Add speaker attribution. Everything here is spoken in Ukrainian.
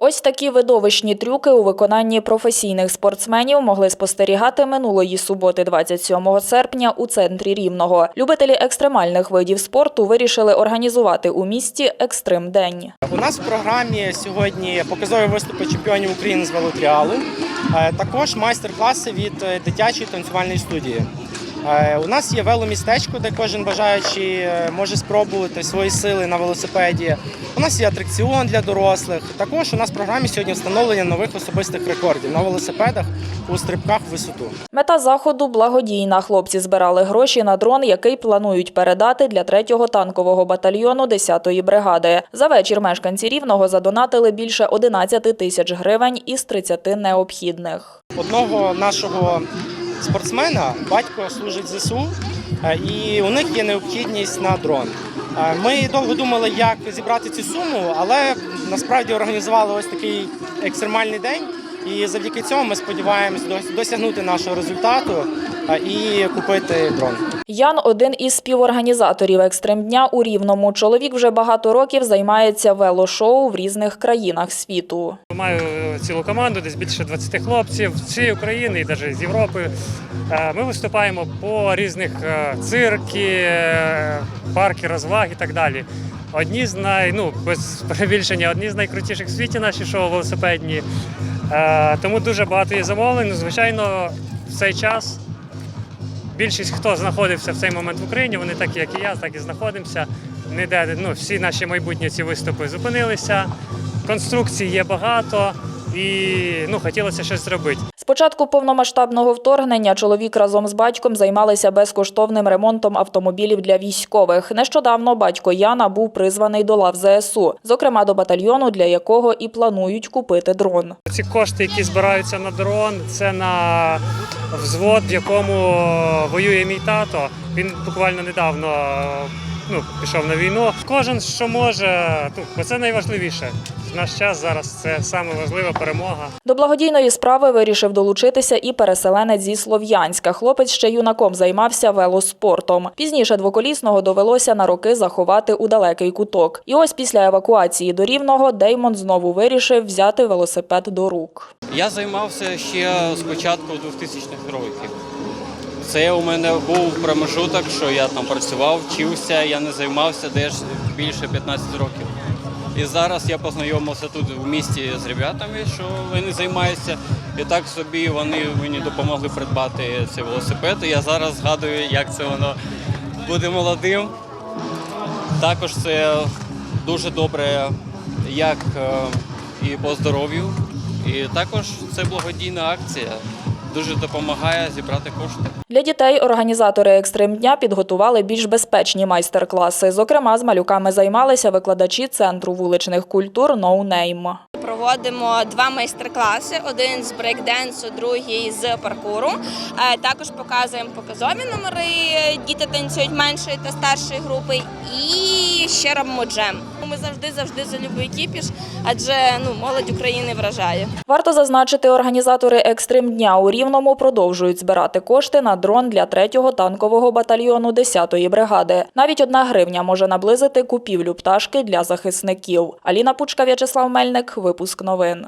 Speaker 1: Ось такі видовищні трюки у виконанні професійних спортсменів могли спостерігати минулої суботи, 27 серпня, у центрі рівного. Любителі екстремальних видів спорту вирішили організувати у місті екстрим день.
Speaker 2: У нас в програмі сьогодні показові виступи чемпіонів України з велотріалу, е, також майстер-класи від е, дитячої танцювальної студії. Е, У нас є веломістечко, де кожен бажаючий е, може спробувати свої сили на велосипеді. У нас є атракціон для дорослих. Також у нас в програмі сьогодні встановлення нових особистих рекордів на велосипедах у стрибках в висоту.
Speaker 1: Мета заходу благодійна. Хлопці збирали гроші на дрон, який планують передати для 3-го танкового батальйону 10-ї бригади. За вечір мешканці Рівного задонатили більше 11 тисяч гривень із 30 необхідних.
Speaker 2: Одного нашого спортсмена батько служить ЗСУ, е, і у них є необхідність на дрон. Е, Ми довго думали, як зібрати цю суму, але насправді організували ось такий екстремальний день. І завдяки цьому ми сподіваємось дос- досягнути нашого результату е, і купити дрон.
Speaker 1: Ян – один із співорганізаторів екстрим-дня у Рівному. Чоловік вже багато років займається велошоу в різних країнах світу.
Speaker 3: Маю цілу команду, десь більше 20 хлопців з всієї України і навіть з Європи. Е, Ми виступаємо по різних е, цирки, е, парки розваг і так далі. Одні з най, ну, без перебільшення, одні з найкрутіших в світі наші шоу велосипедні. Е, Тому дуже багато є замовлень. Звичайно, в цей час більшість, хто знаходився в цей момент в Україні, вони так, як і я, так і знаходимося. Ніде, ну, всі наші майбутні ці виступи зупинилися. Конструкцій є багато і ну, хотілося щось зробити.
Speaker 1: Початку повномасштабного вторгнення чоловік разом з батьком займалися безкоштовним ремонтом автомобілів для військових. Нещодавно батько Яна був призваний до лав ЗСУ, зокрема до батальйону, для якого і планують купити дрон.
Speaker 3: Ці кошти, які збираються на дрон, це на взвод, в якому воює мій тато. Він буквально недавно ну, пішов на війну. Кожен, що може, бо це найважливіше. В наш час зараз це саме важлива перемога.
Speaker 1: До благодійної справи вирішив долучитися і переселенець зі Слов'янська. Хлопець ще юнаком займався велоспортом. Пізніше двоколісного довелося на роки заховати у далекий куток. І ось після евакуації до Рівного Деймон знову вирішив взяти велосипед до рук.
Speaker 4: Я займався ще з початку 2000-х років. Це у мене був промежуток, що я там працював, вчився, я не займався десь більше 15 років. І зараз я познайомився тут в місті з ребятами, що вони займаються. І так собі вони мені допомогли придбати цей велосипед. І я зараз згадую, як це воно буде молодим. Також це дуже добре, як е, і по здоров'ю. І також це благодійна акція. Дуже допомагає зібрати кошти.
Speaker 1: Для дітей організатори екстрим дня підготували більш безпечні майстер-класи. Зокрема, з малюками займалися викладачі центру вуличних культур No Name.
Speaker 5: Проводимо два майстер-класи: один з брейкденсу, другий з паркуру. Е, Також показуємо показові номери. Діти танцюють меншої та старшої групи. І ще робимо джем. Ми завжди завжди за любий кіпіш, адже ну молодь України вражає.
Speaker 1: Варто зазначити, організатори екстрим дня у Рівному продовжують збирати кошти на дрон для 3-го танкового батальйону 10-ї бригади. Навіть одна гривня може наблизити купівлю пташки для захисників. Аліна Пучка, В'ячеслав Мельник. Випуск новин.